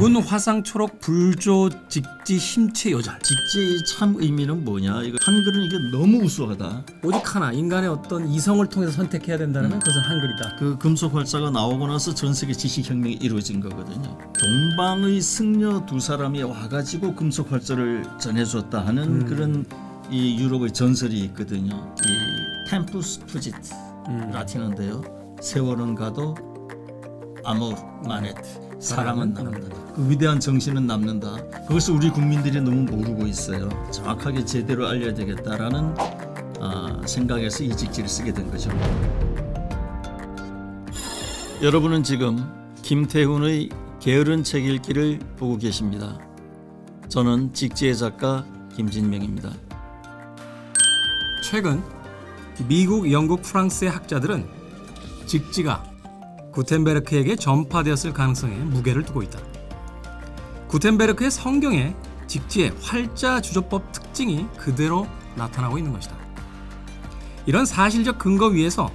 붉은 화상 초록 불조 직지 힘체 요절 직지 참 의미는 뭐냐? 이거 한글은 이게 너무 우수하다. 오직 하나 인간의 어떤 이성을 통해서 선택해야 된다면 그것은 한글이다. 그 금속 활자가 나오고 나서 전 세계 지식 혁명이 이루어진 거거든요. 동방의 승려 두 사람이 와가지고 금속 활자를 전해줬다 하는 그런 이 유럽의 전설이 있거든요. 이 템푸스 푸지트 라틴어인데요. 세월은 가도 아모르 마네트 사랑은 남는다. 그 위대한 정신은 남는다. 그것을 우리 국민들이 너무 모르고 있어요. 정확하게 제대로 알려야 되겠다라는 아, 생각에서 이 직지를 쓰게 된 거죠. 여러분은 지금 김태훈의 게으른 책 읽기를 보고 계십니다. 저는 직지의 작가 김진명입니다. 최근 미국, 영국, 프랑스의 학자들은 직지가 구텐베르크에게 전파되었을 가능성에 무게를 두고 있다. 구텐베르크의 성경에 직지의 활자 주조법 특징이 그대로 나타나고 있는 것이다. 이런 사실적 근거 위에서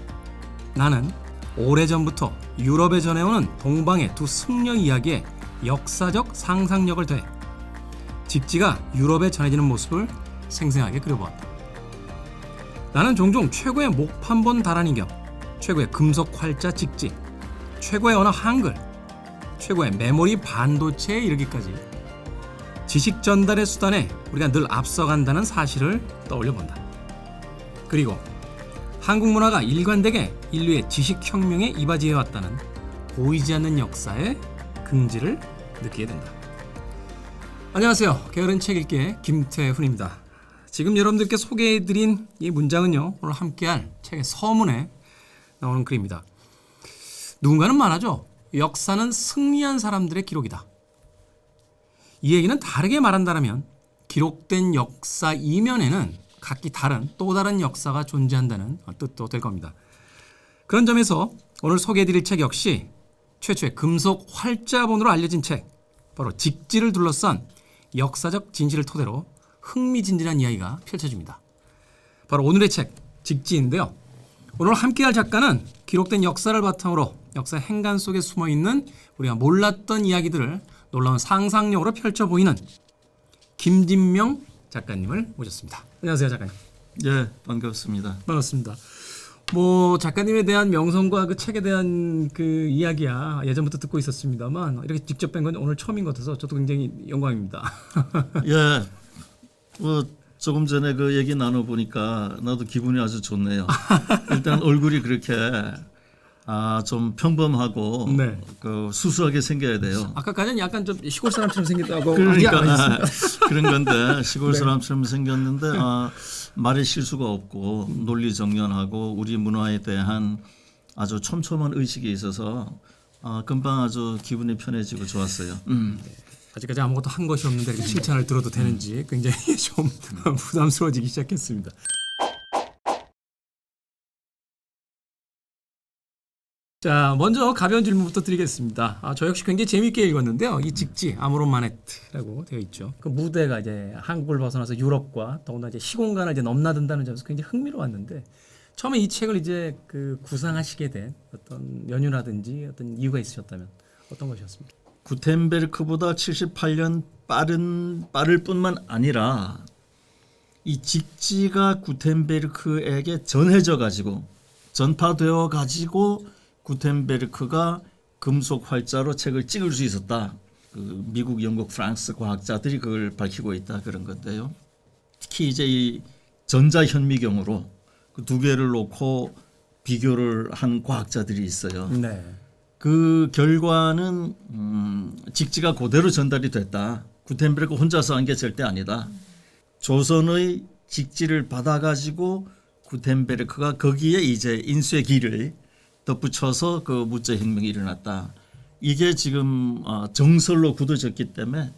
나는 오래전부터 유럽에 전해오는 동방의 두 승려 이야기에 역사적 상상력을 더해 직지가 유럽에 전해지는 모습을 생생하게 그려보았다. 나는 종종 최고의 목판본 다란이경, 최고의 금속 활자 직지, 최고의 언어 한글, 최고의 메모리 반도체에 이르기까지 지식 전달의 수단에 우리가 늘 앞서간다는 사실을 떠올려 본다. 그리고 한국 문화가 일관되게 인류의 지식 혁명에 이바지해 왔다는 보이지 않는 역사의 긍지를 느끼게 된다. 안녕하세요. 게으른 책 읽기의 김태훈입니다. 지금 여러분들께 소개해드린 이 문장은요 오늘 함께할 책의 서문에 나오는 글입니다. 누군가는 말하죠. 역사는 승리한 사람들의 기록이다. 이 얘기는 다르게 말한다면 기록된 역사 이면에는 각기 다른 또 다른 역사가 존재한다는 뜻도 될 겁니다. 그런 점에서 오늘 소개해드릴 책 역시 최초의 금속 활자본으로 알려진 책 바로 직지를 둘러싼 역사적 진실을 토대로 흥미진진한 이야기가 펼쳐집니다. 바로 오늘의 책 직지인데요. 오늘 함께할 작가는 기록된 역사를 바탕으로 역사 행간 속에 숨어 있는 우리가 몰랐던 이야기들을 놀라운 상상력으로 펼쳐 보이는 김진명 작가님을 모셨습니다. 안녕하세요, 작가님. 예, 반갑습니다. 반갑습니다. 뭐 작가님에 대한 명성과 그 책에 대한 그 이야기야 예전부터 듣고 있었습니다만 이렇게 직접 뵌 건 오늘 처음인 것 같아서 저도 굉장히 영광입니다. 예, 뭐 조금 전에 그 얘기 나눠 보니까 나도 기분이 아주 좋네요. 일단 얼굴이 그렇게 아 좀 평범하고 네. 그 수수하게 생겨야 돼요. 아까까지는 약간 좀 시골 사람처럼 생겼다고 그러니까 했습니다. 그런 건데 시골 네. 사람처럼 생겼는데 아, 말에 실수가 없고 논리 정연하고 우리 문화에 대한 아주 촘촘한 의식이 있어서 아, 금방 아주 기분이 편해지고 좋았어요. 음. 아직까지 아무것도 한 것이 없는데 이렇게 칭찬을 들어도 되는지 굉장히 좀 부담스러워지기 시작했습니다. 자, 먼저 가벼운 질문부터 드리겠습니다. 아, 저 역시 굉장히 재미있게 읽었는데요. 이 직지 아모론 마네트라고 되어 있죠. 그 무대가 이제 한국을 벗어나서 유럽과 더군다나 이제 시공간을 이제 넘나든다는 점에서 굉장히 흥미로웠는데 처음에 이 책을 이제 그 구상하시게 된 어떤 연유라든지 어떤 이유가 있으셨다면 어떤 것이었습니까? 구텐베르크보다 78년 빠른 빠를 뿐만 아니라 이 직지가 구텐베르크에게 전해져 가지고 전파되어 가지고 구텐베르크가 금속 활자로 책을 찍을 수 있었다. 그 미국, 영국, 프랑스 과학자들이 그걸 밝히고 있다 그런 건데요. 특히 이제 이 전자 현미경으로 그 두 개를 놓고 비교를 한 과학자들이 있어요. 네. 그 결과는 음, 직지가 그대로 전달이 됐다. 구텐베르크 혼자서 한 게 절대 아니다. 조선의 직지를 받아가지고 구텐베르크가 거기에 이제 길을 덧붙여서 그 무제 혁명이 일어났다. 이게 지금 어, 정설로 굳어졌기 때문에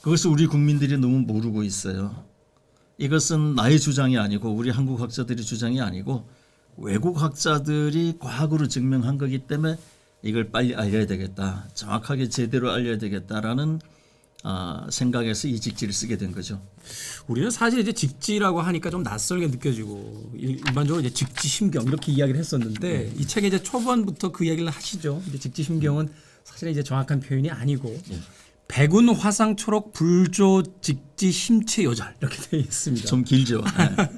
그것을 우리 국민들이 너무 모르고 있어요. 이것은 나의 주장이 아니고 우리 한국 학자들의 주장이 아니고 외국 학자들이 과학으로 증명한 거기 때문에 이걸 빨리 알려야 되겠다. 정확하게 제대로 알려야 되겠다라는 아, 생각에서 이 직지를 쓰게 된 거죠. 우리는 사실 이제 직지라고 하니까 좀 낯설게 느껴지고 일- 일반적으로 이제 직지 심경 이렇게 이야기를 했었는데 이 책에 이제 초반부터 그 이야기를 하시죠. 이제 직지 심경은 사실 이제 정확한 표현이 아니고 백운 화상 초록 불조 직지 힘체 요절 이렇게 되어 있습니다. 좀 길죠. 네.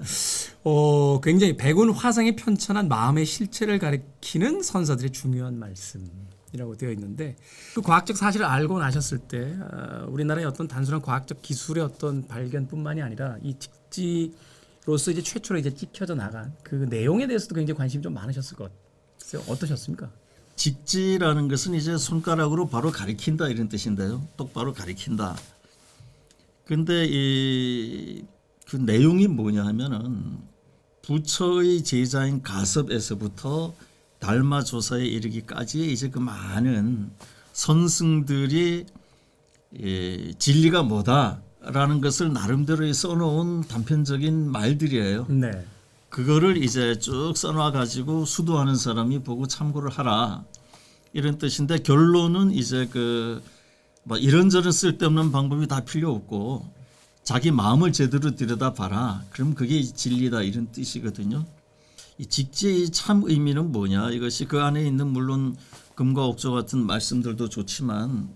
어, 굉장히 백운 화상에 편찬한 마음의 실체를 가리키는 선사들의 중요한 말씀 이라고 되어 있는데 그 과학적 사실을 알고 나셨을 때 어, 우리나라의 어떤 단순한 과학적 기술의 어떤 발견뿐만이 아니라 이 직지로서 이제 최초로 이제 찍혀져 나간 그 내용에 대해서도 굉장히 관심이 좀 많으셨을 것 같아요. 어떠셨습니까? 직지라는 것은 이제 손가락으로 바로 가리킨다 이런 뜻인데요. 똑바로 가리킨다. 근데 이 그 내용이 뭐냐 하면은 부처의 제자인 가섭에서부터 달마 조사에 이르기까지 이제 그 많은 선승들이 예, 진리가 뭐다라는 것을 나름대로 써놓은 단편적인 말들이에요. 네. 그거를 이제 쭉 써놔 가지고 수도하는 사람이 보고 참고를 하라 이런 뜻인데 결론은 이제 그 뭐 이런저런 쓸데없는 방법이 다 필요 없고 자기 마음을 제대로 들여다 봐라 그럼 그게 진리다 이런 뜻이거든요. 이 직지의 참 의미는 뭐냐 이것이 그 안에 있는 물론 금과 옥조 같은 말씀들도 좋지만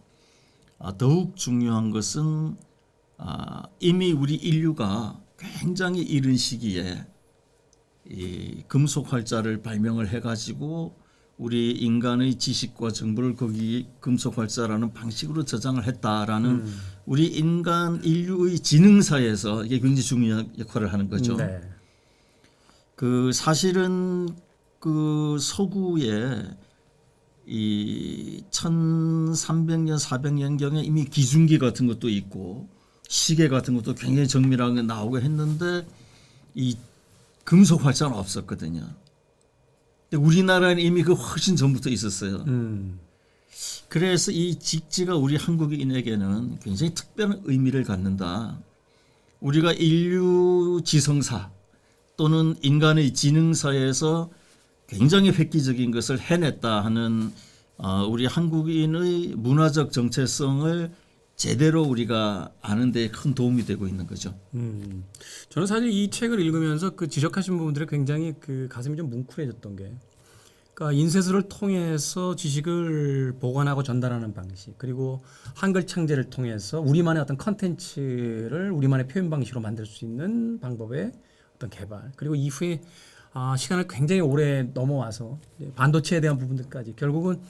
아, 더욱 중요한 것은 아, 이미 우리 인류가 굉장히 이른 시기에 이 금속 활자를 발명을 해가지고 우리 인간의 지식과 정보를 거기 금속 활자라는 방식으로 저장을 했다라는 우리 인간 인류의 지능사에서 이게 굉장히 중요한 역할을 하는 거죠. 네. 그 사실은 그 서구에 이 1300년 400년 경에 이미 기중기 같은 것도 있고 시계 같은 것도 굉장히 정밀하게 나오고 했는데 이 금속 활자는 없었거든요. 근데 우리나라는 이미 그 훨씬 전부터 있었어요. 음. 그래서 이 직지가 우리 한국인에게는 굉장히 특별한 의미를 갖는다. 우리가 인류 지성사 또는 인간의 지능사에서 굉장히 획기적인 것을 해냈다 하는 어, 우리 한국인의 문화적 정체성을 제대로 우리가 아는 데 큰 도움이 되고 있는 거죠. 음, 저는 사실 이 책을 읽으면서 그 지적하신 부분들에 굉장히 그 가슴이 좀 뭉클해졌던 게, 그러니까 인쇄술을 통해서 지식을 보관하고 전달하는 방식, 그리고 한글 창제를 통해서 우리만의 어떤 컨텐츠를 우리만의 표현 방식으로 만들 수 있는 방법의 어떤 개발, 그리고 이후에 아, 시간을 굉장히 오래 넘어와서 반도체에 대한 부분들까지 결국은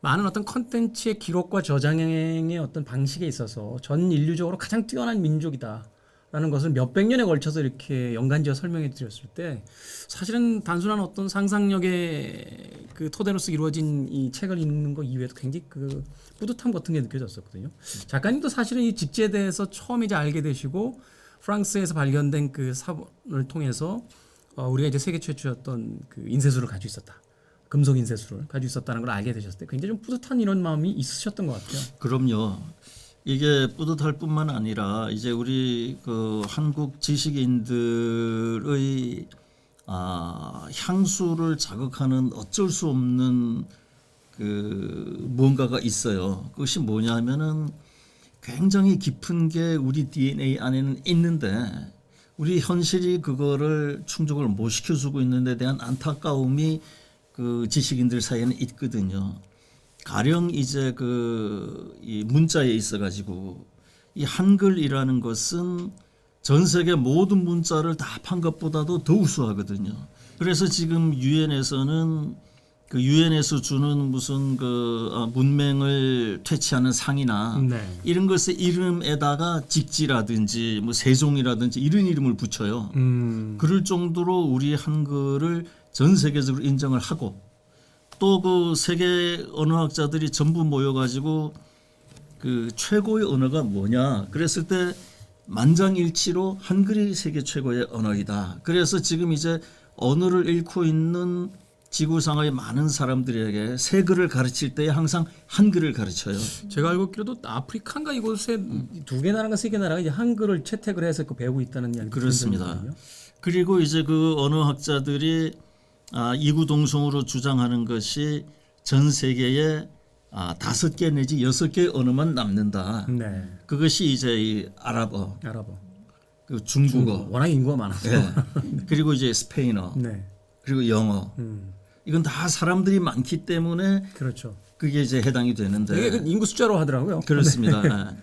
많은 어떤 컨텐츠의 기록과 저장의 어떤 방식에 있어서 전 인류적으로 가장 뛰어난 민족이다라는 것을 몇백 년에 걸쳐서 이렇게 연관지어 설명해 드렸을 때 사실은 단순한 어떤 상상력의 그 토대로서 이루어진 이 책을 읽는 것 이외에도 굉장히 그 뿌듯함 같은 게 느껴졌었거든요. 작가님도 사실은 이 직지에 대해서 처음 이제 알게 되시고 프랑스에서 발견된 그 사본을 통해서 어, 우리가 이제 세계 최초였던 그 인쇄술을 가지고 있었다. 금속 인쇄술을 가지고 있었다는 걸 알게 되셨을 때 굉장히 좀 뿌듯한 이런 마음이 있으셨던 것 같아요. 그럼요. 이게 뿌듯할 뿐만 아니라 이제 우리 그 한국 지식인들의 아, 향수를 자극하는 어쩔 수 없는 그 무언가가 있어요. 그것이 뭐냐 하면은 굉장히 깊은 게 우리 DNA 안에는 있는데 우리 현실이 그거를 충족을 못 시켜주고 있는 데 대한 안타까움이 그 지식인들 사이에는 있거든요. 가령 이제 그 이 문자에 있어 가지고 이 한글이라는 것은 전 세계 모든 문자를 다 합한 것보다도 더 우수하거든요. 그래서 지금 유엔에서는 그 유엔에서 주는 무슨 그 어, 문맹을 퇴치하는 상이나 네. 이런 것의 이름에다가 직지라든지 뭐 세종이라든지 이런 이름을 붙여요. 음. 그럴 정도로 우리 한글을 전 세계적으로 인정을 하고 또 그 세계 언어학자들이 전부 모여가지고 그 최고의 언어가 뭐냐 그랬을 때 만장일치로 한글이 세계 최고의 언어이다. 그래서 지금 이제 언어를 잃고 있는 지구상의 많은 사람들에게 세 글을 가르칠 때 항상 한글을 가르쳐요. 제가 알고 있기로도 아프리카인가 이곳에 두개 나라가 세 개 나라가 이제 한글을 채택을 해서 그 배우고 있다는 이야기 그렇습니다. 그리고 이제 그 언어학자들이 아, 이구동성으로 주장하는 것이 전 세계에 아, 다섯 개 내지 여섯 개의 언어만 남는다. 네. 그것이 이제 이 아랍어, 알아봐. 그 중국어, 워낙 인구가 많아서. 예. 그리고 이제 스페인어, 네. 그리고 영어. 음. 이건 다 사람들이 많기 때문에 그렇죠. 그게 이제 해당이 되는데 이게 그 인구 숫자로 하더라고요. 그렇습니다. 예.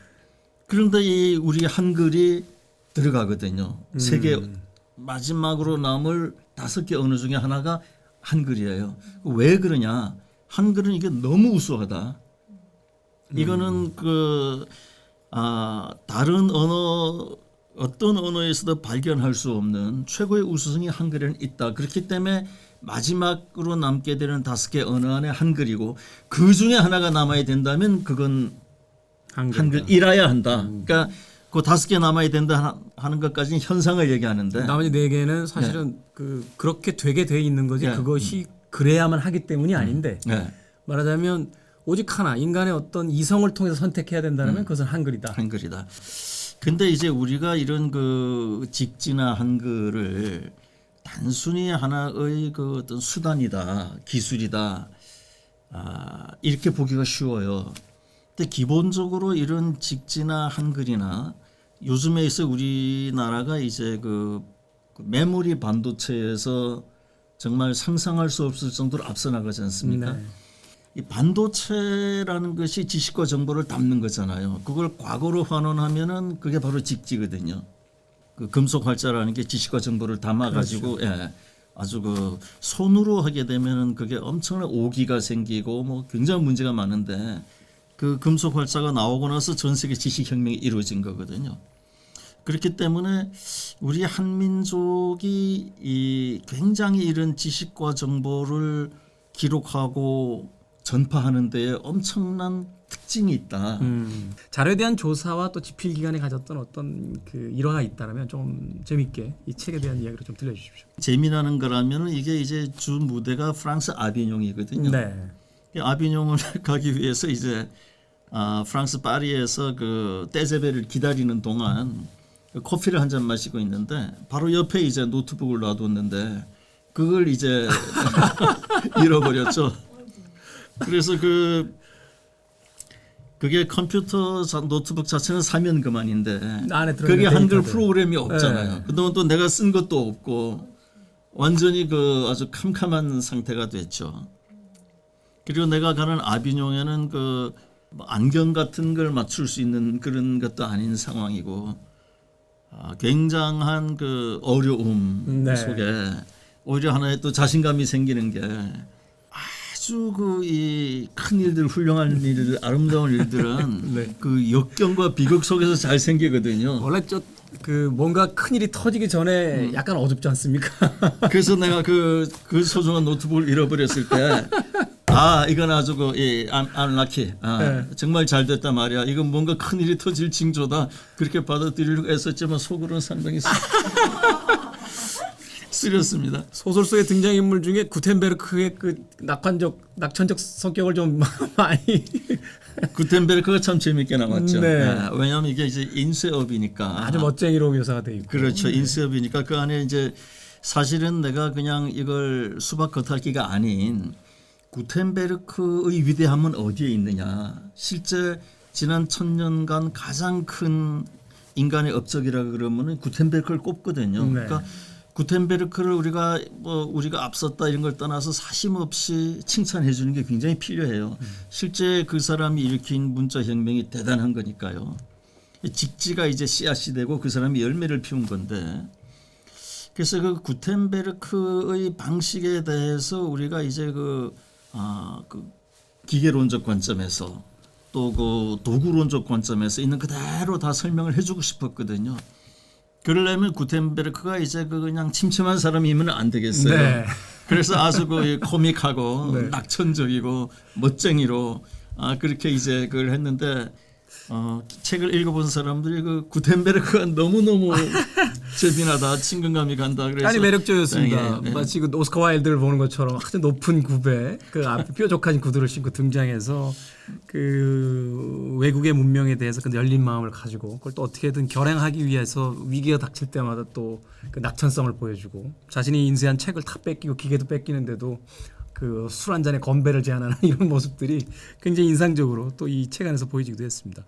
그런데 이 우리 한글이 들어가거든요. 음. 세계 마지막으로 남을 다섯 개 언어 중에 하나가 한글이에요. 왜 그러냐? 한글은 이게 너무 우수하다. 이거는 그 아, 다른 언어 어떤 언어에서도 발견할 수 없는 최고의 우수성이 한글에는 있다. 그렇기 때문에 마지막으로 남게 되는 다섯 개 언어 안에 한글이고 그 중에 하나가 남아야 된다면 그건 한글. 한글이라야 한다. 그러니까 그 다섯 개 남아야 된다 하- 하는 것까지는 현상을 얘기하는데 나머지 네 개는 사실은 그 그렇게 되게 돼 있는 거지 네. 그것이 그래야만 하기 때문이 아닌데 네, 말하자면 오직 하나 인간의 어떤 이성을 통해서 선택해야 된다면 그것은 한글이다. 한글이다. 근데 이제 우리가 이런 그 직지나 한글을 단순히 하나의 그 어떤 수단이다, 기술이다, 아, 이렇게 보기가 쉬워요. 근데 기본적으로 이런 직지나 한글이나 요즘에 있어 우리나라가 이제 그, 그 메모리 반도체에서 정말 상상할 수 없을 정도로 앞서 나가지 않습니까? 네. 이 반도체라는 것이 지식과 정보를 담는 거잖아요. 그걸 과거로 환원하면은 그게 바로 직지거든요. 그 금속 활자라는 게 지식과 정보를 담아 가지고 예. 아주 그 손으로 하게 되면은 그게 엄청난 오기가 생기고 뭐 굉장히 문제가 많은데 그 금속 활자가 나오고 나서 전 세계 지식 혁명이 이루어진 거거든요. 그렇기 때문에 우리 한민족이 이 굉장히 이런 지식과 정보를 기록하고 전파하는 데에 엄청난 특징이 있다. 음, 자료에 대한 조사와 또 집필 기관이 가졌던 어떤 그 일화가 있다면 좀 재밌게 이 책에 대한 이야기를 좀 들려주십시오. 재미나는 거라면은 이게 이제 주 무대가 프랑스 아비뇽이거든요. 네. 이 아비뇽을 가기 위해서 이제 아, 프랑스 파리에서 그 떼제베를 기다리는 동안 그 커피를 한 잔 마시고 있는데 바로 옆에 이제 노트북을 놔뒀는데 그걸 이제 잃어버렸죠. 그래서 그 그게 컴퓨터 자- 노트북 자체는 사면 그만인데 안에 들어있는 그게 한글 데이터들. 프로그램이 없잖아요. 네. 그동안 또 내가 쓴 것도 없고 완전히 그 아주 캄캄한 상태가 됐죠. 그리고 내가 가는 아비뇽에는 그뭐 안경 같은 걸 맞출 수 있는 그런 것도 아닌 상황이고 아, 굉장한 그 어려움 네. 속에 오히려 하나의 또 자신감이 생기는 게 아주 그 이 큰 일들 훌륭한 일들 아름다운 일들은 네. 그 역경과 비극 속에서 잘 생기거든요. 원래 저그 뭔가 큰 일이 터지기 전에 약간 어둡지 않습니까? 그래서 내가 그, 그 소중한 노트북을 잃어버렸을 때, 아, 이건 아주 그, 이, 안, 안라키. 아, 네. 정말 잘 됐단 말이야. 이건 뭔가 큰 일이 터질 징조다. 그렇게 받아들이려고 애썼지만 속으로는 상당히 쓰- 쓰렸습니다. 소설 속의 등장인물 중에 구텐베르크의 그 낙관적 낙천적 성격을 좀 많이 구텐베르크가 참 재밌게 나왔죠. 네. 아, 왜냐하면 이게 이제 인쇄업이니까. 아주 멋쟁이로 묘사가 돼 있고 그렇죠. 인쇄업이니까 그 안에 이제 사실은 내가 그냥 이걸 수박 겉핥기가 아닌 구텐베르크의 위대함은 어디에 있느냐. 실제 지난 천년간 가장 큰 인간의 업적이라 그러면은 구텐베르크를 꼽거든요. 네. 그러니까 구텐베르크를 우리가 뭐 우리가 앞섰다 이런 걸 떠나서 사심 없이 칭찬해 주는 게 굉장히 필요해요. 실제 그 사람이 일으킨 문자 혁명이 대단한 거니까요. 직지가 이제 씨앗이 되고 그 사람이 열매를 피운 건데 그래서 그 구텐베르크의 방식에 대해서 우리가 이제 그, 아, 그 기계론적 관점에서 또 그 도구론적 관점에서 있는 그대로 다 설명을 해주고 싶었거든요. 그러려면 구텐베르크가 이제 그 그냥 침침한 사람이면 안 되겠어요. 네. 그래서 아주 그 코믹하고 네. 낙천적이고 멋쟁이로 아 그렇게 이제 그걸 했는데 어 책을 읽어본 사람들이 그 구텐베르크가 너무 너무 재미나다 친근감이 간다 그래서 아니 매력적이었습니다. 예, 예. 마치 그 오스카 와일드를 보는 것처럼 아주 높은 굽에 그 앞에 뾰족한 구두를 신고 등장해서 그 외국의 문명에 대해서 그 열린 마음을 가지고 그걸 또 어떻게든 결행하기 위해서 위기가 닥칠 때마다 또 그 낙천성을 보여주고 자신이 인쇄한 책을 다 뺏기고 기계도 뺏기는데도 그 술 한 잔에 건배를 제안하는 이런 모습들이 굉장히 인상적으로 또 이 책 안에서 보여지기도 했습니다.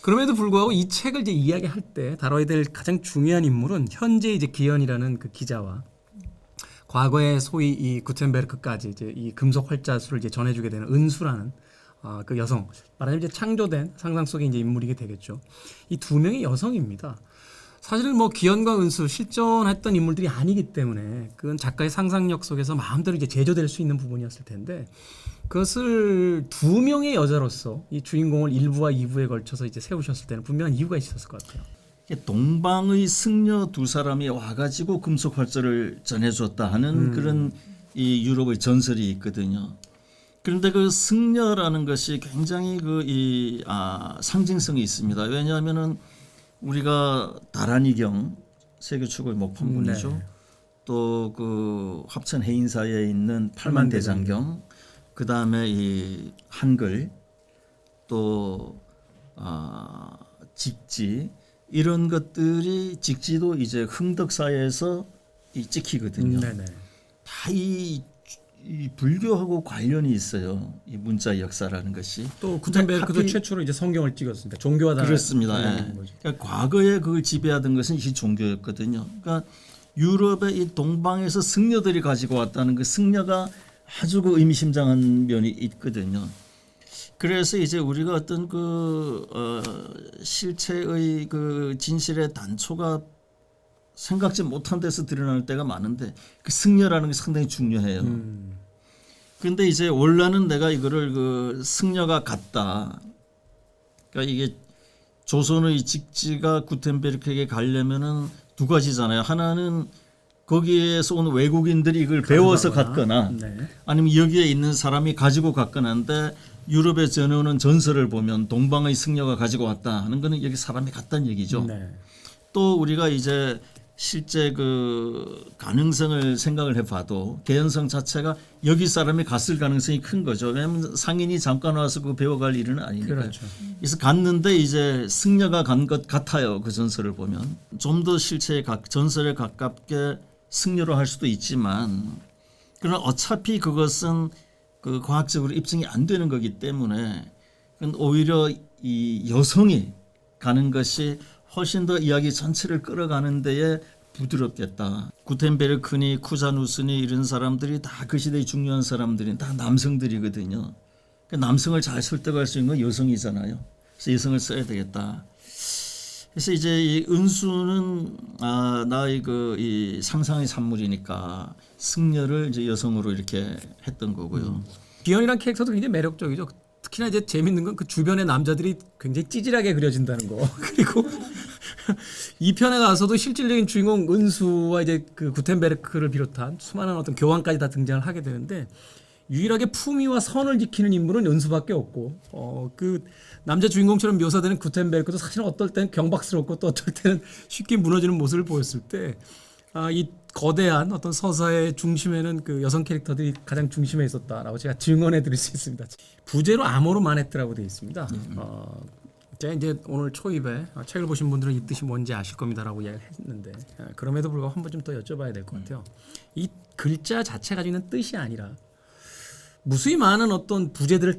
그럼에도 불구하고 이 책을 이제 이야기할 때 다뤄야 될 가장 중요한 인물은 현재 이제 기현이라는 그 기자와 과거에 소위 이 구텐베르크까지 이제 이 금속 활자수를 이제 전해주게 되는 은수라는 아, 그 여성 말하자면 이제 창조된 상상 속의 이제 인물이게 되겠죠. 이 두 명의 여성입니다. 사실은 뭐 기현과 은수 실존했던 인물들이 아니기 때문에 그건 작가의 상상력 속에서 마음대로 이제 제조될 수 있는 부분이었을 텐데 그것을 두 명의 여자로서 이 주인공을 1부와 2부에 걸쳐서 이제 세우셨을 때는 분명한 이유가 있었을 것 같아요. 동방의 승려 두 사람이 와가지고 금속 활자를 전해줬다 하는 그런 이 유럽의 전설이 있거든요. 그런데 그 승려라는 것이 굉장히 그이 아, 상징성이 있습니다. 왜냐하면은 우리가 다란이경 세계 최고의 목판문이죠. 네. 또그 합천 해인사에 있는 팔만 대장경, 그 다음에 이 한글, 또 아, 직지 이런 것들이 직지도 이제 흥덕사에서 이 찍히거든요. 네네. 다이 이 불교하고 관련이 있어요. 이 문자 역사라는 것이. 또 구텐베르크도 하필- 최초로 이제 성경을 찍었습니다. 종교와 다른 그렇습니다. 예. 그러니까 과거에 그걸 지배하던 것은 이 종교였거든요. 그러니까 유럽의 이 동방에서 승려들이 가지고 왔다는 그 승려가 아주 그 의미심장한 면이 있거든요. 그래서 이제 우리가 어떤 그 어, 실체의 그 진실의 단초가 생각지 못한 데서 드러날 때가 많은데 그 승려라는 게 상당히 중요해요. 음. 근데 이제 원래는 내가 이거를 그 승려가 같다. 그러니까 이게 조선의 직지가 구텐베르크에게 가려면은 두 가지잖아요. 하나는 거기에서 온 외국인들이 이걸 배워서 갔거나 네. 아니면 여기에 있는 사람이 가지고 갔거나인데 유럽에 전해오는 전설을 보면 동방의 승려가 가지고 왔다 하는 거는 여기 사람이 갔다는 얘기죠. 네. 또 우리가 이제 실제 그 가능성을 생각을 해봐도 개연성 자체가 여기 사람이 갔을 가능성이 큰 거죠. 왜냐하면 상인이 잠깐 와서 그 배워갈 일은 아니니까. 그렇죠. 그래서 갔는데 이제 승려가 간 것 같아요. 그 전설을 보면 좀 더 실체에 각 전설에 가깝게 승려로 할 수도 있지만 그러나 어차피 그것은 그 과학적으로 입증이 안 되는 거기 때문에 그건 오히려 이 여성이 가는 것이 훨씬 더 이야기 전체를 끌어가는 데에 부드럽겠다. 구텐베르크니 쿠자누스니 이런 사람들이 다 그 시대의 중요한 사람들이 다 남성들이거든요. 그 남성을 잘 설득할 수 있는 건 여성이잖아요. 그래서 여성을 써야 되겠다. 그래서 이제 이 은수는 아 나의 그 이 상상의 산물이니까 승려를 이제 여성으로 이렇게 했던 거고요. 기현이란 캐릭터도 굉장히 매력적이죠. 특히나 이제 재밌는 건 그 주변의 남자들이 굉장히 찌질하게 그려진다는 거. 그리고 이 편에 가서도 실질적인 주인공 은수와 이제 그 구텐베르크를 비롯한 수많은 어떤 교황까지 다 등장을 하게 되는데 유일하게 품위와 선을 지키는 인물은 은수밖에 없고 어 그 남자 주인공처럼 묘사되는 구텐베르크도 사실 어떨 때는 경박스럽고 또 어떨 때는 쉽게 무너지는 모습을 보였을 때 아, 이 거대한 어떤 서사의 중심에는 그 여성 캐릭터들이 가장 중심에 있었다라고 제가 증언해 드릴 수 있습니다. 부제로 아모르 마네트라고 되어 있습니다. 어, 제가 이제 오늘 초입에 어, 책을 보신 분들은 이 뜻이 뭔지 아실 겁니다라고 이야기를 했는데 어, 그럼에도 불구하고 한번좀더 여쭤봐야 될 것 같아요. 이 글자 자체가 있는 뜻이 아니라 무수히 많은 어떤 부제들을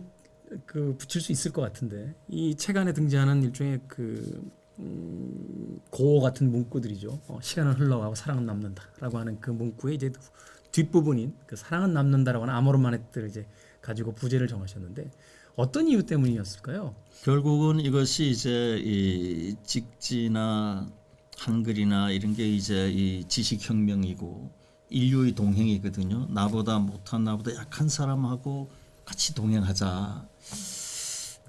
그 붙일 수 있을 것 같은데 이 책 안에 등장하는 일종의 그 음, 고어 같은 문구들이죠. 어, 시간은 흘러가고 사랑은 남는다라고 하는 그 문구의 이제 뒷부분인 그 사랑은 남는다라고 하는 아모르마네트를 이제 가지고 부제를 정하셨는데 어떤 이유 때문이었을까요? 결국은 이것이 이제 이 직지나 한글이나 이런 게 이제 이 지식 혁명이고 인류의 동행이거든요. 나보다 못한 나보다 약한 사람하고 같이 동행하자.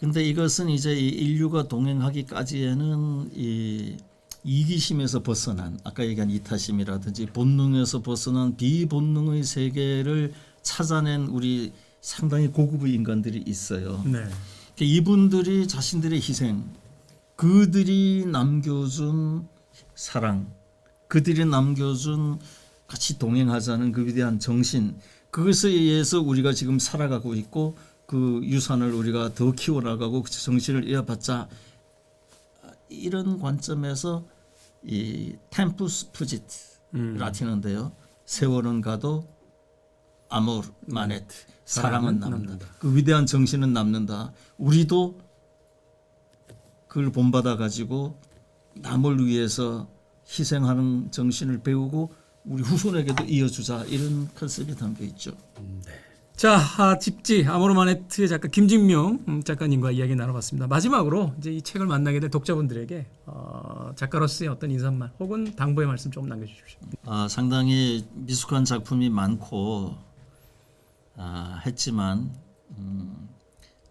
근데 이것은 이제 이 인류가 동행하기까지에는 이 이기심에서 벗어난 아까 얘기한 이타심이라든지 본능에서 벗어난 비본능의 세계를 찾아낸 우리 상당히 고급의 인간들이 있어요. 네. 이분들이 자신들의 희생, 그들이 남겨준 사랑, 그들이 남겨준 같이 동행하자는 그 위대한 정신, 그것에 의해서 우리가 지금 살아가고 있고 그 유산을 우리가 더 키워나가고 그 정신을 이어받자 이런 관점에서 이 템푸스 푸지트 음. 라틴어인데요. 세월은 가도 아모르 마네트 사랑은 사랑은 남는다. 남는다. 그 위대한 정신은 남는다. 우리도 그걸 본받아 가지고 남을 위해서 희생하는 정신을 배우고 우리 후손에게도 이어주자 이런 컨셉이 담겨 있죠. 자, 아, 집지 아모르마네트의 작가 김진명 음, 작가님과 이야기 나눠봤습니다. 마지막으로 이제 이 책을 만나게 될 독자분들에게 어, 작가로서의 어떤 인사말 혹은 당부의 말씀 좀 남겨주십시오. 아, 상당히 미숙한 작품이 많고 아, 했지만 음,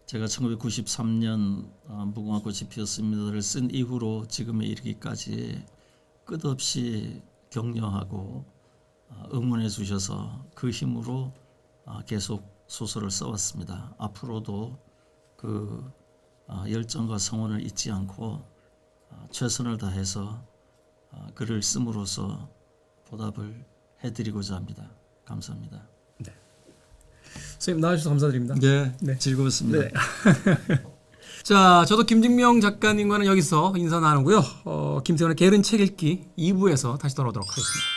제가 1993년 어, 무궁화꽃이 피었습니다를 쓴 이후로 지금에 이르기까지 끝없이 격려하고 어, 응원해 주셔서 그 힘으로 어, 계속 소설을 써왔습니다. 앞으로도 그 어, 열정과 성원을 잊지 않고 어, 최선을 다해서 어, 글을 씀으로써 보답을 해드리고자 합니다. 감사합니다. 선생님 나와주셔서 감사드립니다. 네, 네. 즐거웠습니다. 네. 자, 저도 김진명 작가님과는 여기서 인사 나누고요. 어, 김태원의 게으른 책 읽기 2부에서 다시 돌아오도록 하겠습니다.